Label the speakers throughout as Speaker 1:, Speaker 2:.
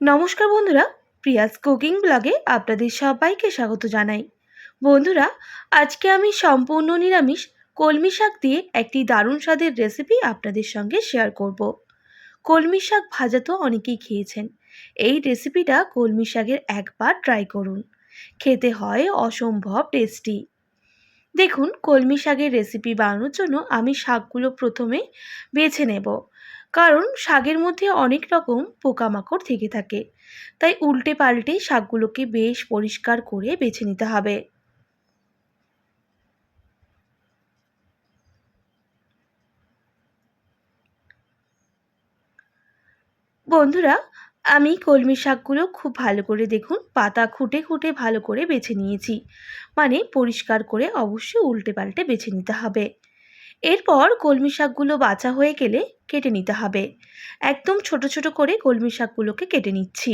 Speaker 1: নমস্কার বন্ধুরা, Prius cooking ব্লগে আপনাদের সবাইকে স্বাগত জানাই। বন্ধুরা, আজকে আমি সম্পূর্ণ নিরামিষ কলমি শাক দিয়ে একটি দারুণ স্বাদের রেসিপি আপনাদের সঙ্গে শেয়ার করব। কলমি শাক ভাজা তো অনেকেই খেয়েছেন। এই রেসিপিটা কলমি শাকের একবার ট্রাই করুন। খেতে হয় অসম্ভব টেস্টি দেখুন, কলমি শাকের রেসিপি বানানোর জন্য আমি শাকগুলো প্রথমে বেছে নেব। কারণ শাকের মধ্যে অনেক রকম পোকামাকড় থেকে থাকে। তাই উল্টে পাল্টে শাকগুলোকে বেশ পরিষ্কার করে বেছে নিতে হবে। বন্ধুরা, আমি কলমি শাকগুলো খুব ভালো করে দেখুন, পাতা খুঁটে খুঁটে ভালো করে বেছে নিয়েছি। মানে পরিষ্কার করে অবশ্যই উল্টে পাল্টে বেছে নিতে হবে। এরপর কলমি শাকগুলো বাছা হয়ে গেলে কেটে নিতে হবে। একদম ছোট ছোট করে কলমি শাকগুলোকে কেটে নিচ্ছি।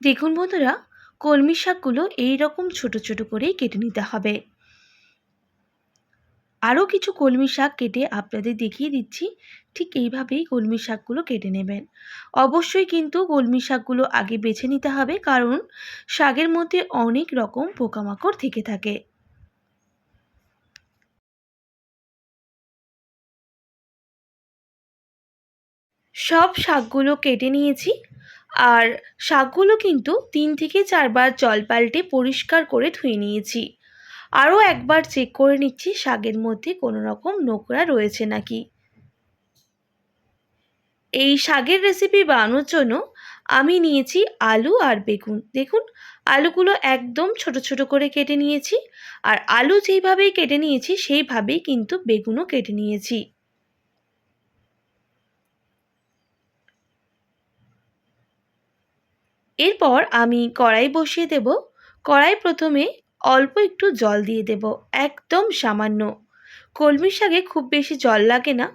Speaker 1: দেখুন বন্ধুরা, কলমি শাকগুলো এই রকম ছোট ছোট করেই কেটে নিতে হবে। আরও কিছু কলমি শাক কেটে আপনাদের দেখিয়ে দিচ্ছি। ঠিক এইভাবেই কলমি শাকগুলো কেটে নেবেন। অবশ্যই কিন্তু কলমি শাকগুলো আগে বেছে নিতে হবে, কারণ শাকের মধ্যে অনেক রকম পোকামাকড় থেকে থাকে। সব শাকগুলো কেটে নিয়েছি। আর শাকগুলো কিন্তু তিন থেকে চারবার জল পাল্টে পরিষ্কার করে ধুয়ে নিয়েছি। আরও একবার চেক করে নিচ্ছি, শাকের মধ্যে কোনো রকম নোংরা রয়েছে নাকি। এই শাকের রেসিপি বানানোর জন্য আমি নিয়েছি আলু আর বেগুন। দেখুন, আলুগুলো একদম ছোট ছোট করে কেটে নিয়েছি আর আলু যেইভাবেই কেটে নিয়েছি, সেইভাবেই কিন্তু বেগুনও কেটে নিয়েছি। এরপর আমি কড়াই বসিয়ে দেব। কড়াই প্রথমে অল্প একটু জল দিয়ে দেব, একদম সামান্য। কলমি শাকে খুব বেশি জল লাগে না,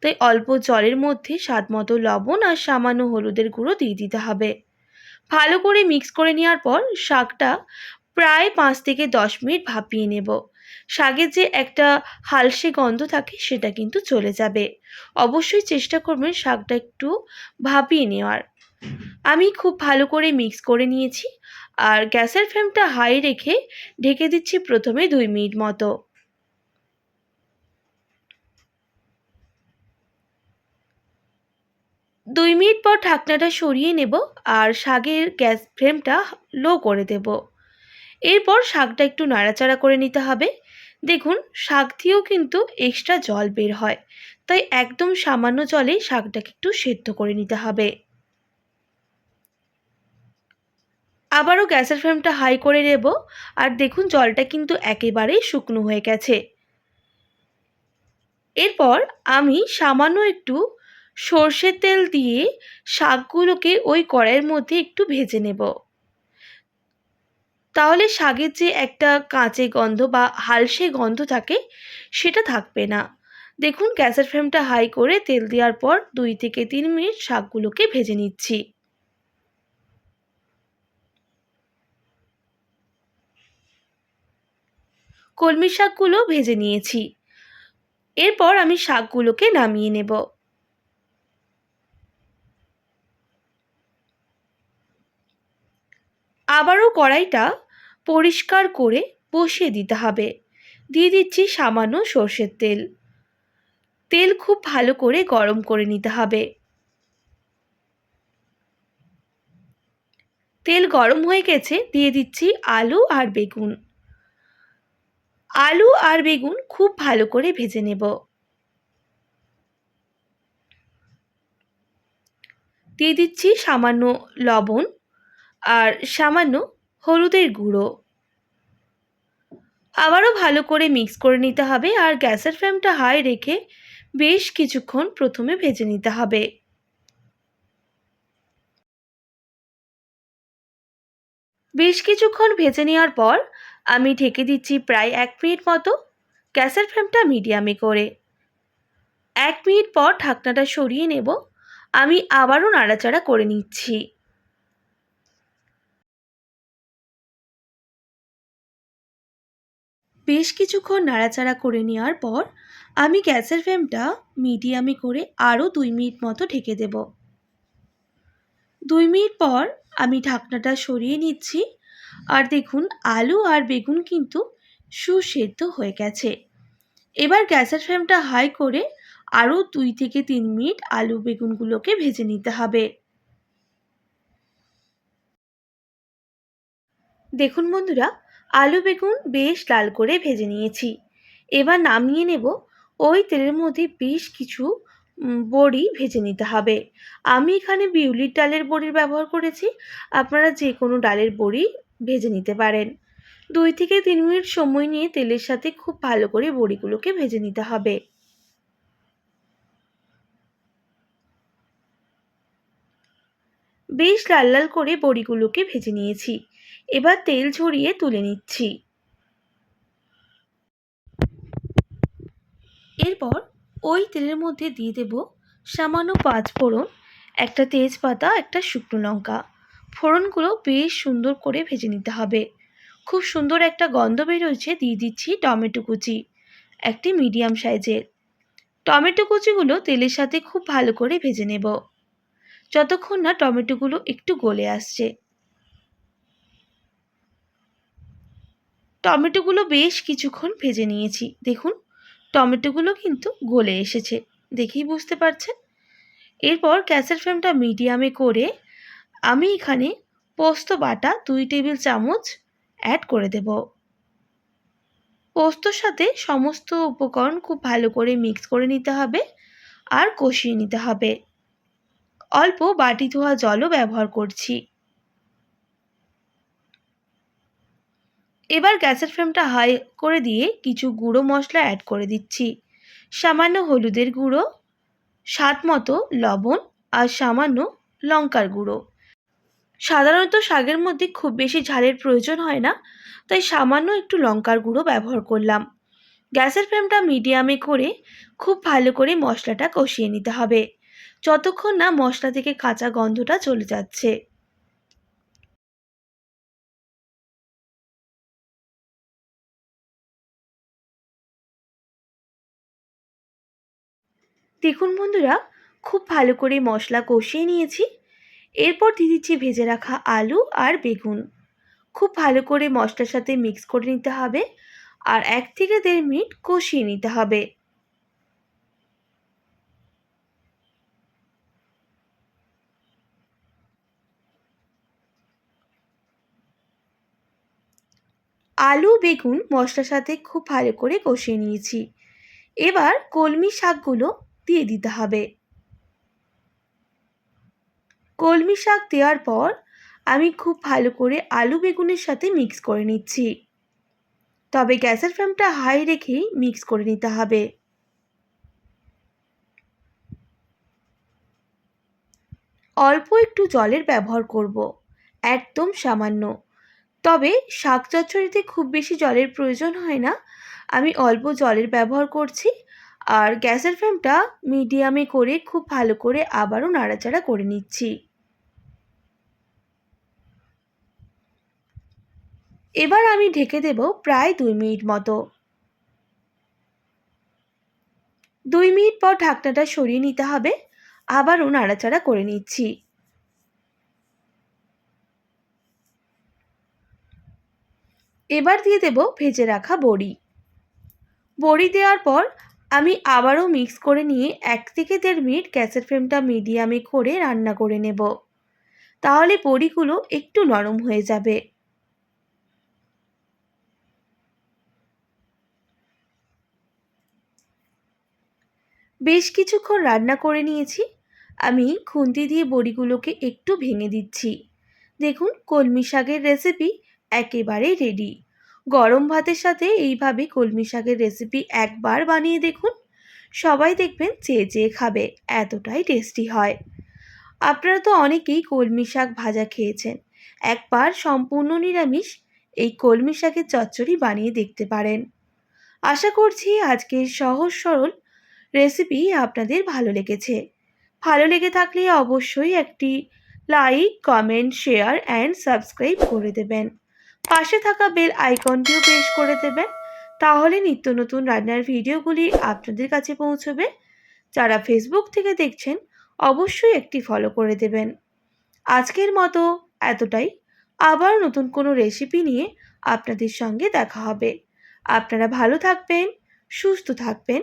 Speaker 1: তাই অল্প জলের মধ্যে স্বাদ মতো লবণ আর সামান্য হলুদের গুঁড়ো দিয়ে দিতে হবে। ভালো করে মিক্স করে নেওয়ার পর শাকটা প্রায় পাঁচ থেকে দশ মিনিট ভাপিয়ে নেব। শাকের যে একটা হালসে গন্ধ থাকে সেটা কিন্তু চলে যাবে। অবশ্যই চেষ্টা করবেন শাকটা একটু ভাপিয়ে নেওয়ার। আমি খুব ভালো করে মিক্স করে নিয়েছি আর গ্যাসের ফ্লেমটা হাই রেখে ঢেকে দিচ্ছি প্রথমে দুই মিনিট মতো। দুই মিনিট পর ঢাকনাটা সরিয়ে নেব আর শাকের গ্যাস ফ্লেমটা লো করে দেব। এরপর শাকটা একটু নাড়াচাড়া করে নিতে হবে। দেখুন, শাক দিয়েও কিন্তু এক্সট্রা জল বের হয়, তাই একদম সামান্য জলে শাকটাকে একটু সেদ্ধ করে নিতে হবে। আবারও গ্যাসের ফ্লেমটা হাই করে নেব। আর দেখুন, জলটা কিন্তু একেবারেই শুকনো হয়ে গেছে। এরপর আমি সামান্য একটু সর্ষের তেল দিয়ে শাকগুলোকে ওই কড়াইয়ের মধ্যে একটু ভেজে নেব। তাহলে শাকের যে একটা কাঁচে গন্ধ বা হালসে গন্ধ থাকে, সেটা থাকবে না। দেখুন, গ্যাসের ফ্লেমটা হাই করে তেল দেওয়ার পর দুই থেকে তিন মিনিট শাকগুলোকে ভেজে নিচ্ছি। কলমি শাকগুলো ভেজে নিয়েছি। এরপর আমি শাকগুলোকে নামিয়ে নেব। আবারও কড়াইটা পরিষ্কার করে বসিয়ে দিতে হবে। দিয়ে দিচ্ছি সামান্য সর্ষের তেল। তেল খুব ভালো করে গরম করে নিতে হবে। তেল গরম হয়ে গেছে, দিয়ে দিচ্ছি আলু আর বেগুন। আলু আর বেগুন খুব ভালো করে ভেজে নেব। দিয়ে দিচ্ছি সামান্য লবণ আর সামান্য হলুদের গুঁড়ো। আবারও ভালো করে মিক্স করে নিতে হবে আর গ্যাসের ফ্লেমটা হাই রেখে বেশ কিছুক্ষণ প্রথমে ভেজে নিতে হবে। বেশ কিছুক্ষণ ভেজে নেওয়ার পর আমি ঢেকে দিচ্ছি প্রায় এক মিনিট মতো। গ্যাসের ফ্লেমটা মিডিয়ামে করে। এক মিনিট পর ঢাকনাটা সরিয়ে নেব। আমি আবারও নাড়াচাড়া করে নিচ্ছি। বেশ কিছুক্ষণ নাড়াচাড়া করে নেওয়ার পর আমি গ্যাসের ফ্লেমটা মিডিয়ামে করে আরও দুই মিনিট মতো ঢেকে দেব। দুই মিনিট পর আমি ঢাকনাটা সরিয়ে নিচ্ছি। আর দেখুন, আলু আর বেগুন কিন্তু সুসেদ্ধ হয়ে গেছে। এবার গ্যাসের ফ্লেমটা হাই করে আরও দুই থেকে তিন মিনিট আলু বেগুনগুলোকে ভেজে নিতে হবে। দেখুন বন্ধুরা, আলু বেগুন বেশ লাল করে ভেজে নিয়েছি। এবার নামিয়ে নেব, ওই তেলের মধ্যে বেশ কিছু বড়ি ভেজে নিতে হবে। আমি এখানে বিউলির ডালের বড়ির ব্যবহার করেছি। আপনারা যে কোনো ডালের বড়ি ভেজে নিতে পারেন। দুই থেকে তিন মিনিট সময় নিয়ে তেলের সাথে খুব ভালো করে বড়িগুলোকে ভেজে নিতে হবে। বেশ লাল লাল করে বড়িগুলোকে ভেজে নিয়েছি। এবার তেল ঝরিয়ে তুলে নিচ্ছি। এরপর ওই তেলের মধ্যে দিয়ে দেব সামান্য পাঁচ ফোড়ন একটা তেজপাতা, একটা শুকনো লঙ্কা। ফোড়নগুলো বেশ সুন্দর করে ভেজে নিতে হবে। খুব সুন্দর একটা গন্ধ বেরোচ্ছে দিয়ে দিচ্ছি টমেটো কুচি, একটি মিডিয়াম সাইজের। টমেটো কুচিগুলো তেলের সাথে খুব ভালো করে ভেজে নেব। যতক্ষণ না টমেটোগুলো একটু গলে আসছে। টমেটোগুলো বেশ কিছুক্ষণ ভেজে নিয়েছি। দেখুন, টমেটোগুলো কিন্তু গলে এসেছে। দেখেই বুঝতে পারছেন? এরপর গ্যাসের ফ্লেমটা মিডিয়ামে করে আমি এখানে পোস্ত বাটা দুই টেবিল চামচ অ্যাড করে দেব। পোস্তর সাথে সমস্ত উপকরণ খুব ভালো করে মিক্স করে নিতে হবে আর কষিয়ে নিতে হবে। অল্প বাটি ধোয়া জলও ব্যবহার করছি। এবার গ্যাসের ফ্লেমটা হাই করে দিয়ে কিছু গুঁড়ো মশলা অ্যাড করে দিচ্ছি। সামান্য হলুদের গুঁড়ো, স্বাদ মতো লবণ আর সামান্য লঙ্কার গুঁড়ো। সাধারণত শাকের মধ্যে খুব বেশি ঝালের প্রয়োজন হয় না, তাই সামান্য একটু লঙ্কার গুঁড়ো ব্যবহার করলাম। গ্যাসের ফ্লেমটা মিডিয়ামে করে খুব ভালো করে মশলাটা কষিয়ে নিতে হবে। যতক্ষণ না মশলা থেকে কাঁচা গন্ধটা চলে যাচ্ছে। দেখুন বন্ধুরা, খুব ভালো করে মশলা কষিয়ে নিয়েছি। এরপর দিয়ে দিচ্ছি ভেজে রাখা আলু আর বেগুন। খুব ভালো করে মশলার সাথে মিক্স করে নিতে হবে আর এক থেকে দেড় মিনিট কষিয়ে নিতে হবে। আলু, বেগুন মশলার সাথে খুব ভালো করে কষিয়ে নিয়েছি। এবার কলমি শাকগুলো দিয়ে দিতে হবে। কলমি শাক দেওয়ার পর আমি খুব ভালো করে আলু বেগুনের সাথে মিক্স করে নিচ্ছি। তবে গ্যাসের ফ্লেমটা হাই রেখেই মিক্স করে নিতে হবে। অল্প একটু জলের ব্যবহার করব, একদম সামান্য। তবে শাক চচ্চড়িতে খুব বেশি জলের প্রয়োজন হয় না। আমি অল্প জলের ব্যবহার করছি আর গ্যাসের ফ্লেমটা মিডিয়ামে করে খুব ভালো করে আবারও নাড়াচাড়া করে নিচ্ছি। এবার আমি ঢেকে দেব প্রায় দুই মিনিট মতো। দুই মিনিট পর ঢাকনাটা সরিয়ে নিতে হবে। আবারও নাড়াচাড়া করে নিচ্ছি। এবার দিয়ে দেব ভেজে রাখা বড়ি। বড়ি দেওয়ার পর আমি আবারও মিক্স করে নিয়ে এক থেকে দেড় মিনিট গ্যাসের ফ্লেমটা মিডিয়ামে করে রান্না করে নেব। তাহলে বড়িগুলো একটু নরম হয়ে যাবে। বেশ কিছুক্ষণ রান্না করে নিয়েছি। আমি খুন্তি দিয়ে বড়িগুলোকে একটু ভেঙে দিচ্ছি। দেখুন, কলমি শাকের রেসিপি একেবারেই রেডি গরম ভাতের সাথে এইভাবে কলমি শাকের রেসিপি একবার বানিয়ে দেখুন। সবাই দেখবেন চেয়ে চেয়ে খাবে, এতটাই টেস্টি হয়। আপনারা তো অনেকেই কলমি শাক ভাজা খেয়েছেন। একবার সম্পূর্ণ নিরামিষ এই কলমি শাকের চচ্চড়ি বানিয়ে দেখতে পারেন। আশা করছি আজকের সহজ সরল রেসিপি আপনাদের ভালো লেগেছে। ভালো লেগে থাকলে অবশ্যই একটি like comment share and subscribe করে দেবেন। পাশে থাকা বেল আইকনটিও প্রেস করে দেবেন। তাহলে নিত্য নতুন রান্নার ভিডিওগুলি আপনাদের কাছে পৌঁছবে। যারা ফেসবুক থেকে দেখছেন, অবশ্যই একটি ফলো করে দেবেন। আজকের মতো এতটাই। আবার নতুন কোনো রেসিপি নিয়ে আপনাদের সঙ্গে দেখা হবে। আপনারা ভালো থাকবেন, সুস্থ থাকবেন।